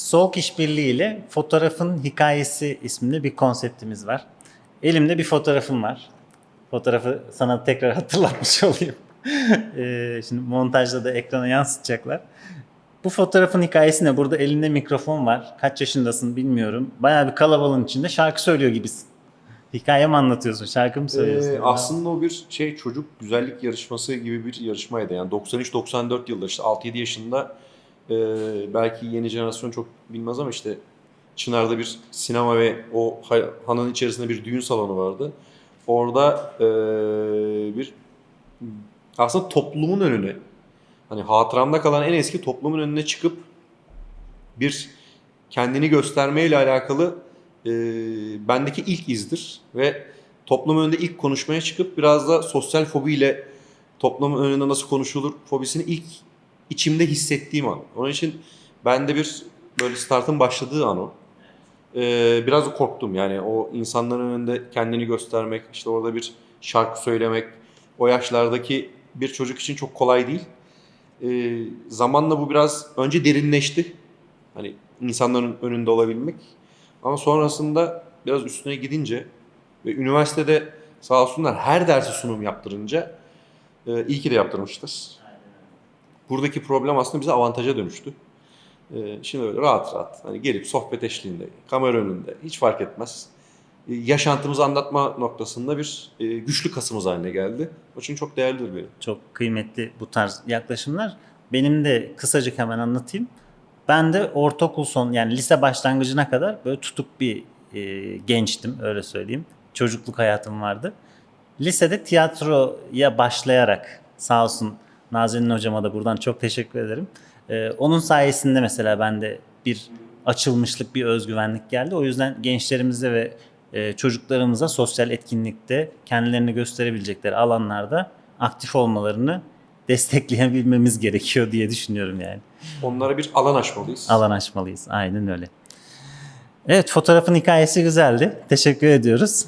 Soğuk İşbirliği ile Fotoğrafın Hikayesi isimli bir konseptimiz var. Elimde bir fotoğrafım var. Fotoğrafı sana tekrar hatırlatmış olayım. Ee, Şimdi montajda da ekrana yansıtacaklar. Bu fotoğrafın hikayesi ne? Burada elinde mikrofon var. Kaç yaşındasın bilmiyorum. Bayağı bir kalabalığın içinde şarkı söylüyor gibisin. Hikaye mi anlatıyorsun? Şarkı mı söylüyorsun? Ee, aslında o bir şey çocuk güzellik yarışması gibi bir yarışmaydı. Yani 93-94 yılında işte 6-7 yaşında e, belki yeni jenerasyon çok bilmez ama işte Çınar'da bir sinema ve o hanın içerisinde bir düğün salonu vardı. Orada e, bir aslında toplumun önüne hani hatıramda kalan en eski toplumun önüne çıkıp bir kendini göstermeyle alakalı e, bendeki ilk izdir ve toplum önünde ilk konuşmaya çıkıp biraz da sosyal fobiyle toplumun önünde nasıl konuşulur fobisini ilk içimde hissettiğim an. Onun için bende bir böyle startın başladığı an o. Ee, biraz korktum yani o insanların önünde kendini göstermek, işte orada bir şarkı söylemek, o yaşlardaki bir çocuk için çok kolay değil. Ee, zamanla bu biraz önce derinleşti. Hani insanların önünde olabilmek. Ama sonrasında biraz üstüne gidince ve üniversitede sağ olsunlar her dersi sunum yaptırınca e, iyi ki de yaptırmıştır. Buradaki problem aslında bize avantaja dönüştü. E, şimdi öyle rahat rahat hani gelip sohbet eşliğinde, kamera önünde hiç fark etmez. E, yaşantımızı anlatma noktasında bir e, güçlü kasımız haline geldi. O için çok değerlidir benim. Çok kıymetli bu tarz yaklaşımlar. Benim de kısacık hemen anlatayım. Ben de ortaokul son yani lise başlangıcına kadar böyle tutuk bir e, gençtim öyle söyleyeyim. Çocukluk hayatım vardı. Lisede tiyatroya başlayarak sağ olsun Nazenin hocama da buradan çok teşekkür ederim. E, onun sayesinde mesela ben de bir açılmışlık, bir özgüvenlik geldi. O yüzden gençlerimize ve e, çocuklarımıza sosyal etkinlikte kendilerini gösterebilecekleri alanlarda aktif olmalarını destekleyebilmemiz gerekiyor diye düşünüyorum yani. Onlara bir alan açmalıyız. Alan açmalıyız. Aynen öyle. Evet fotoğrafın hikayesi güzeldi. Teşekkür ediyoruz.